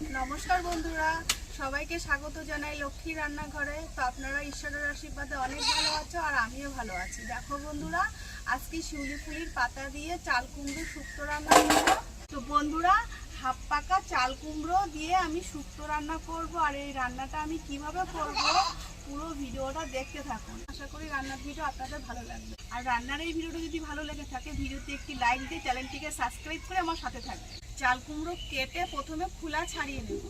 নমস্কার বন্ধুরা, সবাইকে স্বাগত জানাই লক্ষ্মী রান্নাঘরে। তো আপনারা ঈশ্বরের আশীর্বাদে অনেক ভালো আছো আর আমিও ভালো আছি। দেখো বন্ধুরা, আজকে শিউলি ফুলির পাতা দিয়ে চাল কুমড়ো শুক্তো রান্না করব। তো বন্ধুরা, হাফ পাকা চাল কুমড়ো দিয়ে আমি শুক্তো রান্না করব আর এই রান্নাটা আমি কীভাবে করব পুরো ভিডিওটা দেখতে থাকুন। আশা করি রান্নার ভিডিও আপনাদের ভালো লাগবে। আর রান্নার এই ভিডিওটা যদি ভালো লেগে থাকে, ভিডিওতে একটি লাইক দিয়ে চ্যানেলটিকে সাবস্ক্রাইব করে আমার সাথে থাকবে চাল কুমড়ো কেটে প্রথমে খোলা ছাড়িয়ে নেব।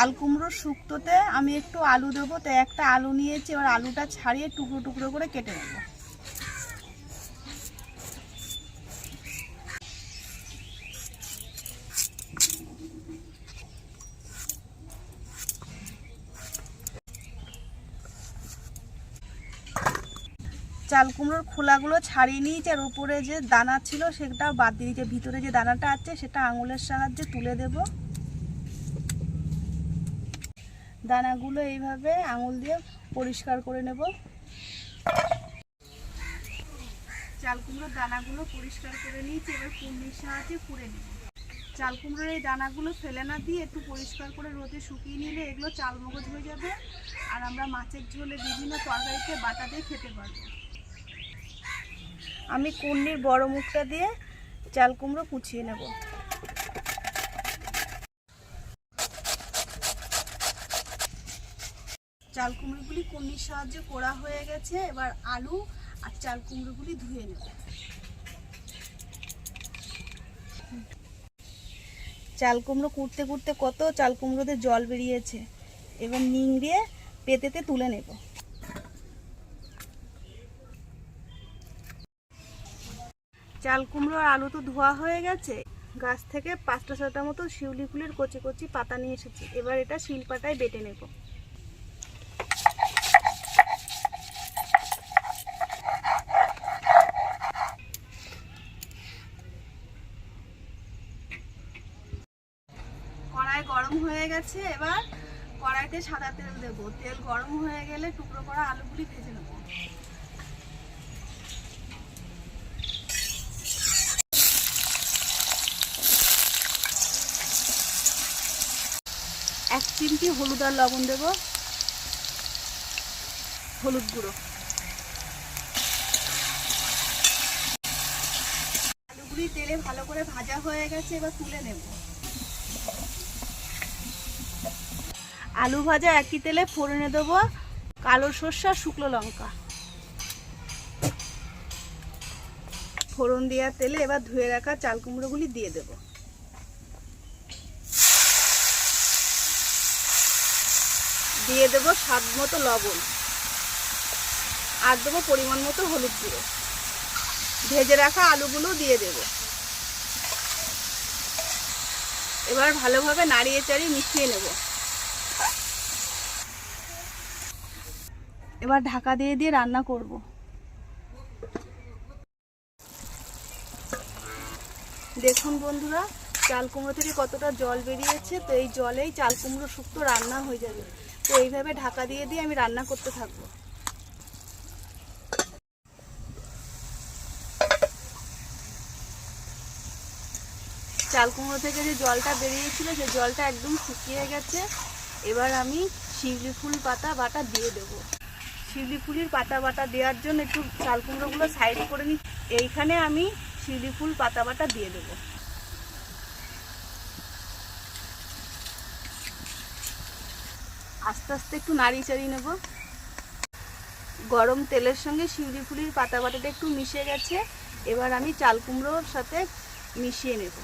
চাল কুমড়োর শুক্তোতে আমি একটু আলু দেবো, তো একটা আলু নিয়েছি, এবার আলুটা ছাড়িয়ে টুকরো টুকরো করে কেটে নেব। চাল কুমড়োর খোলাগুলো ছাড়িয়ে নিয়েছি, আর উপরে যে দানা ছিল সেটা বাদ দিয়ে দিয়েছি। ভিতরে যে দানাটা আছে সেটা আঙুলের সাহায্যে তুলে দেবো। দানাগুলো এইভাবে আঙুল দিয়ে পরিষ্কার করে নেব। চাল কুমড়োর দানাগুলো পরিষ্কার করে নিয়েছি, এবার কুর্নির সাহায্যে কুড়ে নেব। চাল কুমড়োর এই দানাগুলো ফেলে না দিয়ে একটু পরিষ্কার করে রোদে শুকিয়ে নিলে এগুলো চাল মগজ হয়ে যাবে। আর আমরা মাছের ঝোলে বিভিন্ন তরকারিতে বাটা দিয়ে খেতে পারব। আমি কুর্নির বড় মুখটা দিয়ে চাল কুমড়ো কুচিয়ে নেব। চাল কুমড়োগুলি কুন্নির সাহায্যে করা হয়ে গেছে, এবার আলু আর চাল কুমড়োগুলি ধুয়ে নেব। চাল কুমড়ো কুড়তে কুড়তে কত, চাল কুমড়োতে জল বেরিয়েছে। এবার নিংড়িয়ে পেতেতে তুলে নেব। চাল কুমড়ো আর আলু তো ধোয়া হয়ে গেছে। গাছ থেকে পাঁচটা ছটা মতো শিউলি ফুলের কচি কচি পাতা নিয়ে এসেছি। এবার এটা শিলপাটায় বেটে নেব কড়াই গরম গেছে, এবার কড়াইতে সাদা তেল দেবো। তেল গরম হয়ে গেলে টুকরো করা আলুগুলি ভেজে নেব। এক চিমটি হলুদ আর লবণ দেব। হলুদ গুঁড়ো। আলুগুলি তেলে ভালো করে ভাজা হয়ে গেছে, এবার তুলে নেব। আলু ভাজা একই তেলে ফোড়নে দেবো কালো সর্ষে, শুকনো লঙ্কা। ফোড়ন দেওয়ার তেলে এবার ধুয়ে রাখা চাল কুমড়োগুলি দিয়ে দেবো। দিয়ে দেবো স্বাদ মতো লবণ। আর দেবো পরিমাণ মতো হলুদ গুঁড়ো। ভেজে রাখা আলুগুলো দিয়ে দেবো। এবার ভালোভাবে নাড়িয়ে চাড়িয়ে মিশিয়ে নেব। এবার ঢাকা দিয়ে দিয়ে রান্না করব। দেখুন বন্ধুরা, চাল কুমড়ো থেকে কতটা জল বেরিয়েছে। তো এই জলেই চাল কুমড়ো শুক্তো রান্না হয়ে যাবে। তো এইভাবে ঢাকা দিয়ে দিয়ে আমি রান্না করতে থাকব। চাল কুমড়ো থেকে যে জলটা বেরিয়েছিল সেই জলটা একদম শুকিয়ে গেছে। এবার আমি শিউলি ফুল পাতা বাটা দিয়ে দেবো। শিউলি ফুলের পাতা বাটা দেওয়ার জন্য একটু চাল কুমড়োগুলো সাইড করে নি এইখানে আমি শিউলি ফুল পাতা বাটা দিয়ে দেবো। আস্তে আস্তে একটু নাড়িয়ে চাড়িয়ে নেব। গরম তেলের সঙ্গে শিউলি ফুলির পাতা বাটাটা একটু মিশে গেছে। এবার আমি চাল কুমড়োর সাথে মিশিয়ে নেব।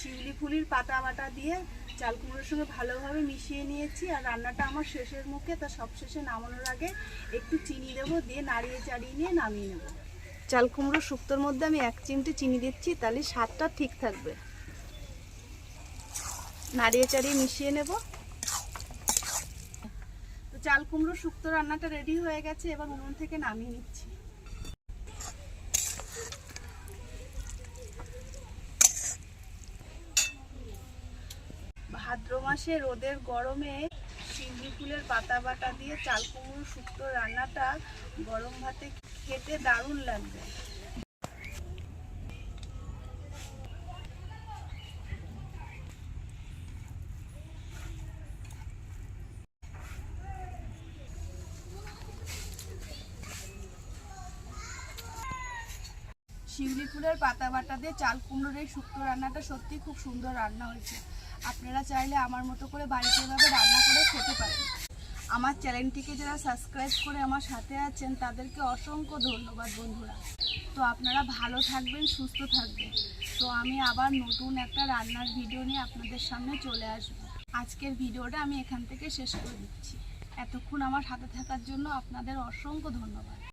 শিউলি ফুলির পাতা বাটা দিয়ে চাল কুমড়োর সঙ্গে ভালোভাবে মিশিয়ে নিয়েছি আর রান্নাটা আমার শেষের মুখে, তা সব শেষে নামানোর আগে একটু চিনি দেবো, দিয়ে নাড়িয়ে চাড়িয়ে নিয়ে নামিয়ে নেব। চাল কুমড়ো শুক্তোর মধ্যে আমি এক চিমটি চিনি দিচ্ছি, তাহলে স্বাদটা ঠিক থাকবে। নাড়িয়ে চাড়িয়ে মিশিয়ে নেব। তো চাল কুমড়ো শুক্তো রান্নাটা রেডি হয়ে গেছে, এবার উনুন থেকে নামিয়ে নিচ্ছি। ভাদ্র মাসে রোদের গরমে শিউলি ফুলের পাতা বাটা দিয়ে চাল কুমড়ো শুক্তো রান্নাটা গরম ভাতে খেতে দারুণ লাগবে। শিউলি ফুলের পাতা বাটা দিয়ে চাল কুমড়োর এই শুক্তো রান্নাটা সত্যি খুব সুন্দর রান্না হয়েছে। আপনারা চাইলে আমার মতো করে বাড়িতে এভাবে রান্না করে খেতে পারেন। আমার চ্যানেলটিকে যারা সাবস্ক্রাইব করে আমার সাথে আছেন, তাদেরকে অসংখ্য ধন্যবাদ বন্ধুরা। তো আপনারা ভালো থাকবেন, সুস্থ থাকবেন। তো আমি আবার নতুন একটা রান্নার ভিডিও নিয়ে আপনাদের সামনে চলে আসব। আজকের ভিডিওটা আমি এখান থেকে শেষ করে দিচ্ছি। এতক্ষণ আমার সাথে থাকার জন্য আপনাদের অসংখ্য ধন্যবাদ।